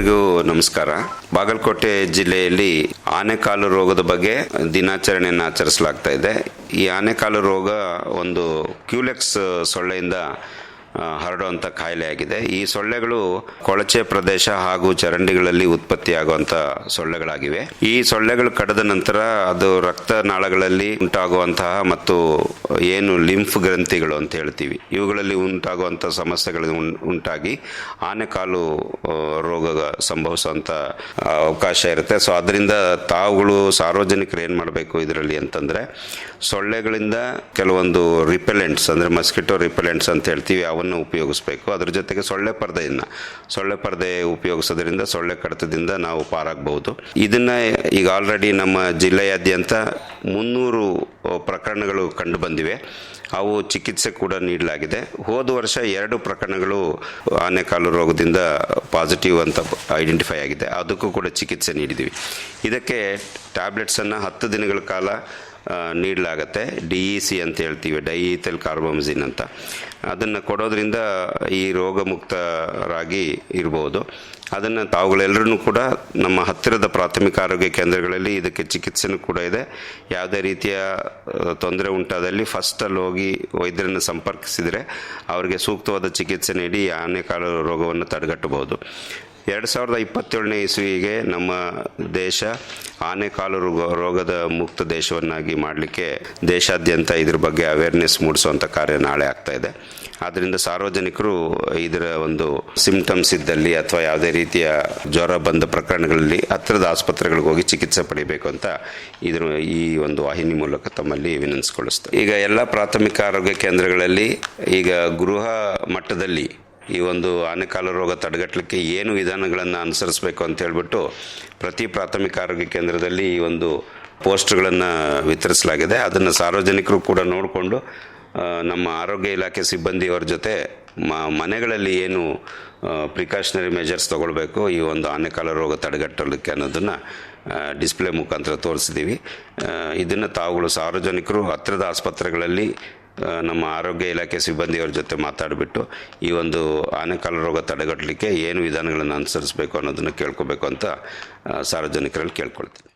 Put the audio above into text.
ಎಲ್ರಿಗೂ ನಮಸ್ಕಾರ. ಬಾಗಲಕೋಟೆ ಜಿಲ್ಲೆಯಲ್ಲಿ ಆನೆಕಾಲು ರೋಗದ ಬಗ್ಗೆ ದಿನಾಚರಣೆಯನ್ನು ಆಚರಿಸಲಾಗ್ತಾ ಇದೆ. ಈ ಆನೆಕಾಲು ರೋಗ ಒಂದು ಕ್ಯೂಲೆಕ್ಸ್ ಸೊಳ್ಳೆಯಿಂದ ಹರಡುವಂಥ ಕಾಯಿಲೆ ಆಗಿದೆ. ಈ ಸೊಳ್ಳೆಗಳು ಕೊಳಚೆ ಪ್ರದೇಶ ಹಾಗೂ ಚರಂಡಿಗಳಲ್ಲಿ ಉತ್ಪತ್ತಿಯಾಗುವಂಥ ಸೊಳ್ಳೆಗಳಾಗಿವೆ. ಈ ಸೊಳ್ಳೆಗಳು ಕಡದ ನಂತರ ಅದು ರಕ್ತನಾಳಗಳಲ್ಲಿ ಉಂಟಾಗುವಂತಹ ಮತ್ತು ಏನು ಲಿಂಫ್ ಗ್ರಂಥಿಗಳು ಅಂತ ಹೇಳ್ತೀವಿ. ಇವುಗಳಲ್ಲಿ ಉಂಟಾಗುವಂಥ ಸಮಸ್ಯೆಗಳು ಉಂಟಾಗಿ ಆನೆಕಾಲು ರೋಗ ಸಂಭವಿಸುವಂಥ ಅವಕಾಶ ಇರುತ್ತೆ. ಸೊ ಅದರಿಂದ ತಾವುಗಳು ಸಾರ್ವಜನಿಕರು ಏನು ಮಾಡಬೇಕು ಇದರಲ್ಲಿ ಅಂತಂದರೆ ಸೊಳ್ಳೆಗಳಿಂದ ಕೆಲವೊಂದು ರಿಪೆಲೆಂಟ್ಸ್ ಅಂದರೆ ಮಸ್ಕಿಟೋ ರಿಪೆಲೆಂಟ್ಸ್ ಅಂತ ಹೇಳ್ತೀವಿ. ಅವನ್ನು ಉಪಯೋಗಿಸ್ಬೇಕು. ಅದ್ರ ಜೊತೆಗೆ ಸೊಳ್ಳೆ ಪರ್ದೆಯನ್ನು. ಸೊಳ್ಳೆ ಪರ್ದೆ ಉಪಯೋಗಿಸೋದ್ರಿಂದ, ಸೊಳ್ಳೆ ಕಡಿತದಿಂದ ನಾವು ಪಾರಾಗಬಹುದು. ಇದನ್ನು ಈಗ ಆಲ್ರೆಡಿ ನಮ್ಮ ಜಿಲ್ಲೆಯಾದ್ಯಂತ ಮುನ್ನೂರು ಪ್ರಕರಣಗಳು ಕಂಡು ಬಂದಿವೆ. ಅವು ಚಿಕಿತ್ಸೆ ಕೂಡ ನೀಡಲಾಗಿದೆ. ಹೋದ ವರ್ಷ ಎರಡು ಪ್ರಕರಣಗಳು ಆನೆಕಾಲು ರೋಗದಿಂದ ಪಾಸಿಟಿವ್ ಅಂತ ಐಡೆಂಟಿಫೈ ಆಗಿದೆ. ಅದಕ್ಕೂ ಕೂಡ ಚಿಕಿತ್ಸೆ ನೀಡಿದ್ದೀವಿ ಇದಕ್ಕೆ ಟ್ಯಾಬ್ಲೆಟ್ಸನ್ನು ಹತ್ತು ದಿನಗಳ ಕಾಲ ನೀಡಲಾಗತ್ತೆ. ಡಿ ಇ ಸಿ ಅಂತ ಹೇಳ್ತೀವಿ, ಡೈಥೆಲ್ ಕಾರ್ಬಮಜಿನ್ ಅಂತ. ಅದನ್ನು ಕೊಡೋದ್ರಿಂದ ಈ ರೋಗಮುಕ್ತರಾಗಿ ಇರ್ಬೋದು. ಅದನ್ನು ತಾವುಗಳೆಲ್ಲರೂ ಕೂಡ ನಮ್ಮ ಹತ್ತಿರದ ಪ್ರಾಥಮಿಕ ಆರೋಗ್ಯ ಕೇಂದ್ರಗಳಲ್ಲಿ ಇದಕ್ಕೆ ಚಿಕಿತ್ಸೆನೂ ಕೂಡ ಇದೆ. ಯಾವುದೇ ರೀತಿಯ ತೊಂದರೆ ಉಂಟಾದಲ್ಲಿ ಫಸ್ಟಲ್ಲಿ ಹೋಗಿ ವೈದ್ಯರನ್ನು ಸಂಪರ್ಕಿಸಿದರೆ ಅವರಿಗೆ ಸೂಕ್ತವಾದ ಚಿಕಿತ್ಸೆ ನೀಡಿ ಆನೆಕಾಲು ರೋಗವನ್ನು ತಡೆಗಟ್ಟಬಹುದು. ಎರಡು ಸಾವಿರದ ಇಪ್ಪತ್ತೇಳನೇ ಇಸ್ವಿಗೆ ನಮ್ಮ ದೇಶ ಆನೆಕಾಲು ರೋಗ, ರೋಗದ ಮುಕ್ತ ದೇಶವನ್ನಾಗಿ ಮಾಡಲಿಕ್ಕೆ ದೇಶಾದ್ಯಂತ ಇದ್ರ ಬಗ್ಗೆ ಅವೇರ್ನೆಸ್ ಮೂಡಿಸುವಂಥ ಕಾರ್ಯ ನಾಳೆ ಆಗ್ತಾ ಇದೆ. ಆದ್ದರಿಂದ ಸಾರ್ವಜನಿಕರು ಇದರ ಒಂದು ಸಿಂಪ್ಟಮ್ಸ್ ಇದ್ದಲ್ಲಿ ಅಥವಾ ಯಾವುದೇ ರೀತಿಯ ಜ್ವರ ಬಂದ ಪ್ರಕರಣಗಳಲ್ಲಿ ಹತ್ತಿರದ ಆಸ್ಪತ್ರೆಗಳಿಗೆ ಹೋಗಿ ಚಿಕಿತ್ಸೆ ಪಡಿಬೇಕು ಅಂತ ಇದ್ರ ಈ ಒಂದು ವಾಹಿನಿ ಮೂಲಕ ತಮ್ಮಲ್ಲಿ ವಿನಂತಿಸಿಕೊಳ್ಳುತ್ತೆ ಈಗ ಎಲ್ಲ ಪ್ರಾಥಮಿಕ ಆರೋಗ್ಯ ಕೇಂದ್ರಗಳಲ್ಲಿ ಈಗ ಗೃಹ ಮಟ್ಟದಲ್ಲಿ ಈ ಒಂದು ಆನೆಕಾಲ ರೋಗ ತಡೆಗಟ್ಟಲಿಕ್ಕೆ ಏನು ವಿಧಾನಗಳನ್ನು ಅನುಸರಿಸಬೇಕು ಅಂತ ಹೇಳ್ಬಿಟ್ಟು ಪ್ರತಿ ಪ್ರಾಥಮಿಕ ಆರೋಗ್ಯ ಕೇಂದ್ರದಲ್ಲಿ ಈ ಒಂದು ಪೋಸ್ಟ್ಗಳನ್ನು ವಿತರಿಸಲಾಗಿದೆ. ಅದನ್ನು ಸಾರ್ವಜನಿಕರು ಕೂಡ ನೋಡಿಕೊಂಡು ನಮ್ಮ ಆರೋಗ್ಯ ಇಲಾಖೆ ಸಿಬ್ಬಂದಿಯವರ ಜೊತೆ ಮನೆಗಳಲ್ಲಿ ಏನು ಪ್ರಿಕಾಷನರಿ ಮೆಜರ್ಸ್ ತೊಗೊಳ್ಬೇಕು, ಈ ಒಂದು ಆನೆಕಾಲ ರೋಗ ತಡೆಗಟ್ಟಲಿಕ್ಕೆ ಅನ್ನೋದನ್ನು ಡಿಸ್ಪ್ಲೇ ಮುಖಾಂತರ ತೋರಿಸಿದ್ದೀವಿ ಇದನ್ನು ತಾವುಗಳು ಸಾರ್ವಜನಿಕರು ಹತ್ತಿರದ ಆಸ್ಪತ್ರೆಗಳಲ್ಲಿ ನಮ್ಮ ಆರೋಗ್ಯ ಇಲಾಖೆ ಸಿಬ್ಬಂದಿಯವರ ಜೊತೆ ಮಾತಾಡಿಬಿಟ್ಟು ಈ ಒಂದು ಆನೆಕಾಲ ರೋಗ ತಡೆಗಟ್ಟಲಿಕ್ಕೆ ಏನು ವಿಧಾನಗಳನ್ನು ಅನುಸರಿಸಬೇಕು ಅನ್ನೋದನ್ನು ಕೇಳ್ಕೋಬೇಕು ಅಂತ ಸಾರ್ವಜನಿಕರಲ್ಲಿ ಕೇಳ್ಕೊಳ್ತೀನಿ.